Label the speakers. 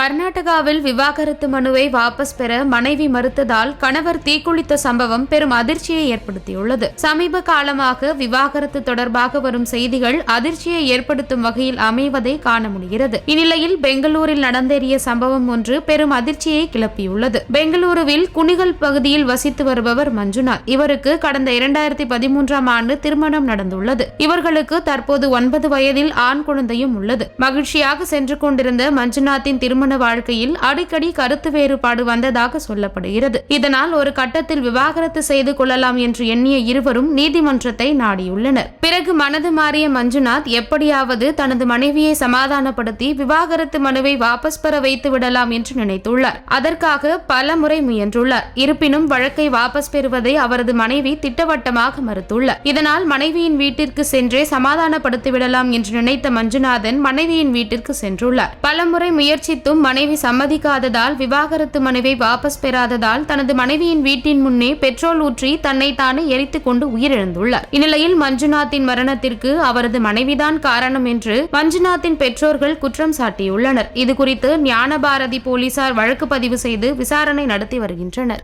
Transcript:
Speaker 1: கர்நாடகாவில் விவாகரத்து மனுவை வாபஸ் பெற மனைவி மறுத்ததால் கணவர் தீக்குளித்த சம்பவம் பெரும் அதிர்ச்சியை ஏற்படுத்தியுள்ளது. சமீப காலமாக விவாகரத்து தொடர்பாக வரும் செய்திகள் அதிர்ச்சியை ஏற்படுத்தும் வகையில் அமைவதை காண முடிகிறது. இந்நிலையில் பெங்களூரில் நடந்தேறிய சம்பவம் ஒன்று பெரும் அதிர்ச்சியை கிளப்பியுள்ளது. பெங்களூருவில் குணிகல் பகுதியில் வசித்து வருபவர் மஞ்சுநாத். இவருக்கு கடந்த இரண்டாயிரத்தி பதிமூன்றாம் ஆண்டு திருமணம் நடந்துள்ளது. இவர்களுக்கு தற்போது ஒன்பது வயதில் ஆண் குழந்தையும் உள்ளது. மகிழ்ச்சியாக சென்று கொண்டிருந்த மஞ்சுநாத்தின் திருமண வாழ்க்கையில் அடிக்கடி கருத்து வேறுபாடு வந்ததாக சொல்லப்படுகிறது. இதனால் ஒரு கட்டத்தில் விவாகரத்து செய்து கொள்ளலாம் என்று எண்ணிய இருவரும் நீதிமன்றத்தை நாடியுள்ளனர். பிறகு மனது மாறிய மஞ்சுநாத் எப்படியாவது தனது மனைவியை சமாதானப்படுத்தி விவாகரத்து மனுவை வாபஸ் பெற வைத்து விடலாம் என்று நினைத்துள்ளார். அதற்காக பல முறை முயன்றுள்ளார். இருப்பினும் வழக்கை வாபஸ் பெறுவதை அவரது மனைவி திட்டவட்டமாக மறுத்துள்ளார். இதனால் மனைவியின் வீட்டிற்கு சென்றே சமாதானப்படுத்தி விடலாம் என்று நினைத்த மஞ்சுநாதன் மனைவியின் வீட்டிற்கு சென்றுள்ளார். பலமுறை முயற்சித்தும் மனைவி சம்மதிக்காததால் விவாகரத்து மனுவை வாபஸ் பெறாததால் தனது மனைவியின் வீட்டின் முன்னே பெட்ரோல் ஊற்றி தன்னை தானே எரித்துக் கொண்டு உயிரிழந்துள்ளார். இந்நிலையில் மஞ்சுநாத்தின் மரணத்திற்கு அவரது மனைவிதான் காரணம் என்று மஞ்சுநாத்தின் பெற்றோர்கள் குற்றம் சாட்டியுள்ளனர். இதுகுறித்து ஞானபாரதி போலீசார் வழக்கு பதிவு செய்து விசாரணை நடத்தி வருகின்றனர்.